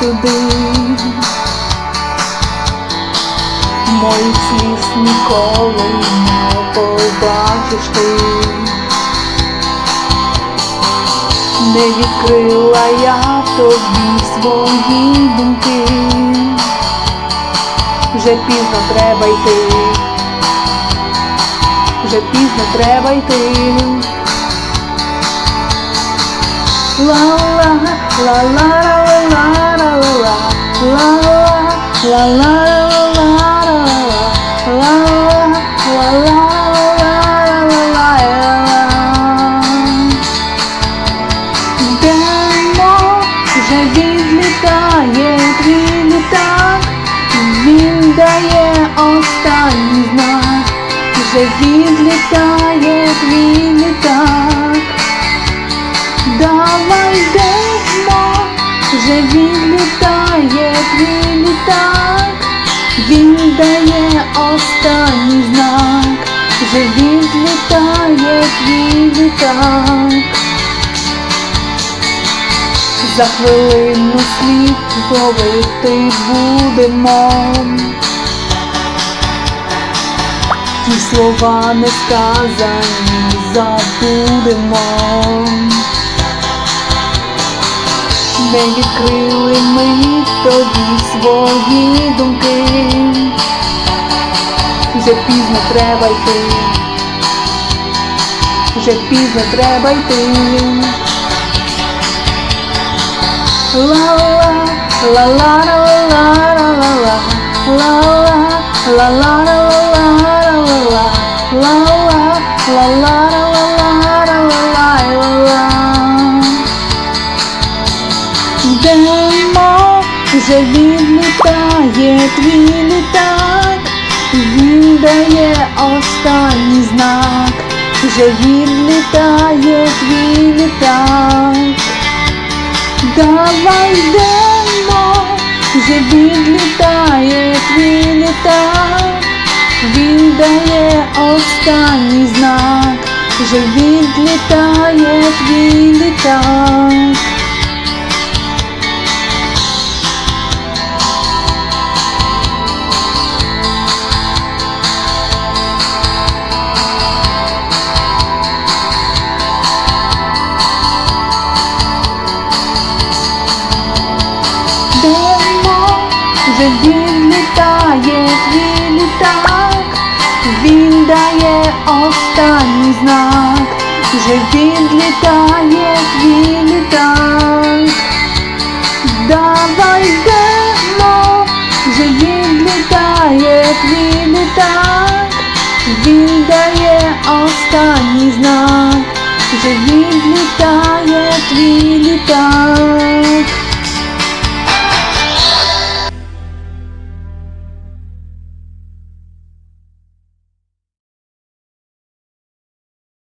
сюди. Моїх сліз ніколи не побачиш ти. Не відкрила я тобі свої думки. Вже пізно треба йти. Вже пізно треба йти. Йдемо, вже відлітає твій літак, він дає останній знак, вже відлітає твій літак. Вже відлітає твій літак, він дає останній знак, вже відлітає твій літак. За хвилину слід ловити будемо. Ті слова не сказані забудемо. Не відкрили ми тобі свої думки. Вже пізно треба йти. Вже пізно треба йти. Ла-ла, ла-ла-ла-ла-ла-ла-ла, ла-ла, ла-ла-ла-ла-ла-ла-ла, ла-ла, ла-ла-ла-ла-ла-ла-ла-ла. Йдемо, вже відлітає твій літак, він дає останній знак, вже відлітає твій літак. Давай йдемо, вже відлітає твій літак, він дає останній знак, вже відлітає твій літак. Вже відлітає твій літак, він дає останній знак, вже відлітає твій літак. Давай йдемо, вже відлітає твій літак, він дає останній знак, вже відлітає твій літак.